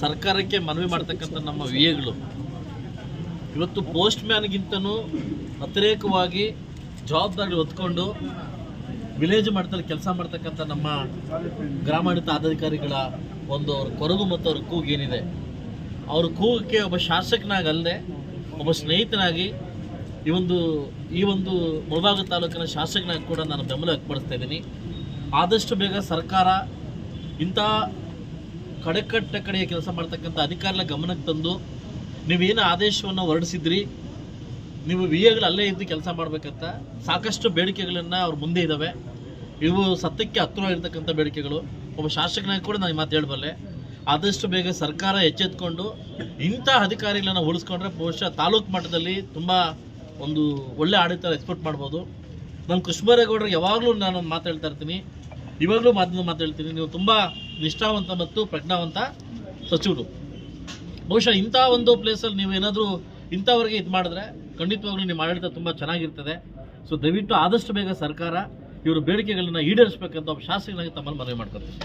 ಸರ್ಕಾರಕ್ಕೆ ಮನವಿ ಮಾಡ್ತಕ್ಕಂಥ ನಮ್ಮ ವಿ ಎಗಳು ಇವತ್ತು ಪೋಸ್ಟ್ ಮ್ಯಾನ್ಗಿಂತನೂ ಅತಿರೇಕವಾಗಿ ಜವಾಬ್ದಾರಿ ಹೊತ್ಕೊಂಡು ವಿಲೇಜ್ ಮಟ್ಟದಲ್ಲಿ ಕೆಲಸ ಮಾಡ್ತಕ್ಕಂಥ ನಮ್ಮ ಗ್ರಾಮಾಡಳಿತ ಅಧಿಕಾರಿಗಳ ಒಂದು ಅವ್ರ ಕೊರಗು ಮತ್ತು ಅವ್ರ ಕೂಗೇನಿದೆ ಅವ್ರ ಕೂಗಕ್ಕೆ ಒಬ್ಬ ಶಾಸಕನಾಗಲ್ಲದೆ, ಒಬ್ಬ ಸ್ನೇಹಿತನಾಗಿ ಈ ಒಂದು ಈ ಒಂದು ಮುಳಬಾಗ ತಾಲೂಕಿನ ಶಾಸಕನಾಗಿ ಕೂಡ ನಾನು ಬೆಂಬಲ ವ್ಯಕ್ತಪಡಿಸ್ತಾ ಇದ್ದೀನಿ. ಆದಷ್ಟು ಬೇಗ ಸರ್ಕಾರ ಇಂಥ ಕಡೆಕಟ್ಟ ಕಡೆಯ ಕೆಲಸ ಮಾಡ್ತಕ್ಕಂಥ ಅಧಿಕಾರಿಗಳ ಗಮನಕ್ಕೆ ತಂದು ನೀವೇನು ಆದೇಶವನ್ನು ಹೊರಡಿಸಿದ್ರಿ? ನೀವು ವಿ ಎಗಳು ಅಲ್ಲೇ ಇದ್ದು ಕೆಲಸ ಮಾಡಬೇಕಂತ ಸಾಕಷ್ಟು ಬೇಡಿಕೆಗಳನ್ನು ಅವ್ರ ಮುಂದೆ ಇದ್ದಾವೆ ಇವು ಸತ್ಯಕ್ಕೆ ಹತ್ತಿರವಾಗಿರ್ತಕ್ಕಂಥ ಬೇಡಿಕೆಗಳು. ಒಬ್ಬ ಶಾಸಕನಾಗಿ ಕೂಡ ನಾನು ಮಾತು ಹೇಳಬಲ್ಲೆ. ಆದಷ್ಟು ಬೇಗ ಸರ್ಕಾರ ಎಚ್ಚೆತ್ಕೊಂಡು ಇಂಥ ಅಧಿಕಾರಿಗಳನ್ನ ಉಳಿಸ್ಕೊಂಡ್ರೆ ಬಹುಶಃ ತಾಲೂಕು ಮಟ್ಟದಲ್ಲಿ ತುಂಬ ಒಂದು ಒಳ್ಳೆ ಆಡಳಿತ ಎಕ್ಸ್ಪೋರ್ಟ್ ಮಾಡ್ಬೋದು. ನಾನು ಕೃಷ್ಣಬೈರೇಗೌಡರಿಗೆ ಯಾವಾಗಲೂ ನಾನು ಮಾತಾಡ್ತಾ ಇರ್ತೀನಿ. ಇವಾಗಲೂ ಮಾತು ಮಾತಾಡ್ತೀನಿ ನೀವು ತುಂಬ ನಿಷ್ಠಾವಂತ ಮತ್ತು ಪ್ರಜ್ಞಾವಂತ ಸಚಿವರು. ಬಹುಶಃ ಇಂಥ ಒಂದು ಪ್ಲೇಸಲ್ಲಿ ನೀವು ಏನಾದರೂ ಇಂಥವ್ರಿಗೆ ಇದು ಮಾಡಿದ್ರೆ ಖಂಡಿತವಾಗ್ಲೂ ನಿಮ್ಮ ಆಡಳಿತ ತುಂಬ ಚೆನ್ನಾಗಿರ್ತದೆ. ಸೊ ದಯವಿಟ್ಟು ಆದಷ್ಟು ಬೇಗ ಸರ್ಕಾರ ಇವರು ಬೇಡಿಕೆಗಳನ್ನ ಈಡೇರಿಸಬೇಕಂತ ಒಬ್ಬ ಶಾಸಕನಾಗಿ ತಮ್ಮಲ್ಲಿ ಮನವಿ ಮಾಡ್ಕೊತೀನಿ